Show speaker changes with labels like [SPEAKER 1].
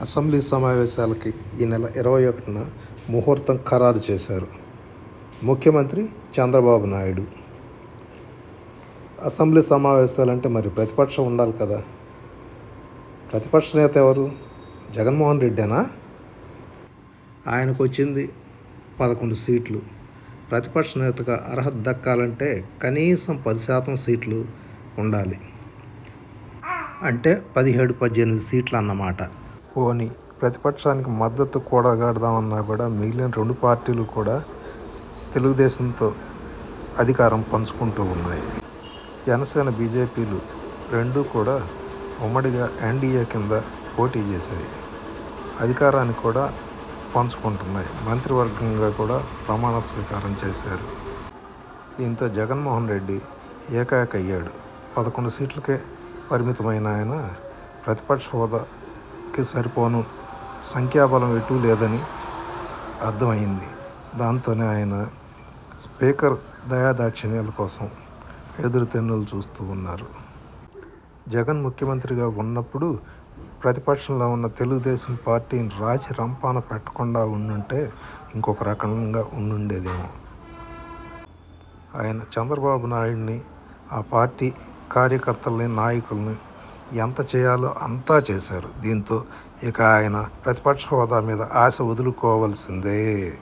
[SPEAKER 1] Assembly సమావేశాలకి ఈ నెల ఇరవై ఒకటిన ముహూర్తం ఖరారు చేశారు. ముఖ్యమంత్రి చంద్రబాబు నాయుడు. అసెంబ్లీ సమావేశాలంటే మరి ప్రతిపక్షం ఉండాలి కదా. ప్రతిపక్ష నేత ఎవరు? జగన్మోహన్ రెడ్డేనా? ఆయనకు వచ్చింది పదకొండు సీట్లు. ప్రతిపక్ష నేతగా అర్హత దక్కాలంటే కనీసం పది శాతం సీట్లు ఉండాలి. అంటే పదిహేడు పద్దెనిమిది సీట్లు అన్నమాట పోనీ ప్రతిపక్షానికి మద్దతు కూడగడదామన్నా కూడా మిగిలిన రెండు పార్టీలు కూడా తెలుగుదేశంతో అధికారం పంచుకుంటూ ఉన్నాయి. జనసేన బీజేపీలు రెండూ కూడా ఉమ్మడిగా ఎన్డీఏ కింద పోటీ చేశాయి. అధికారాన్ని కూడా పంచుకుంటున్నాయి. మంత్రివర్గంగా కూడా ప్రమాణ స్వీకారం చేశారు. దీంతో జగన్మోహన్ రెడ్డి ఏకాక అయ్యాడు పదకొండు సీట్లకే పరిమితమైన ఆయన ప్రతిపక్ష హోదా హోదాకి సరిపోను సంఖ్యాబలం ఎటూ లేదని అర్థమైంది. దాంతోనే ఆయన స్పీకర్ దయాదాక్షిణ్యాల కోసం ఎదురుతెన్నులు చూస్తూ ఉన్నారు. జగన్ ముఖ్యమంత్రిగా ఉన్నప్పుడు ప్రతిపక్షంలో ఉన్న తెలుగుదేశం పార్టీని రాచి రంపాన పెట్టకుండా ఉండుంటే ఇంకొక రకంగా ఉండుండేదేమో. ఆయన చంద్రబాబు నాయుడిని ఆ పార్టీ కార్యకర్తల్ని నాయకుల్ని ఎంత చేయాలో అంతా చేశారు. దీంతో ఇక ఆయన ప్రతిపక్ష హోదా మీద ఆశ వదులుకోవాల్సిందే.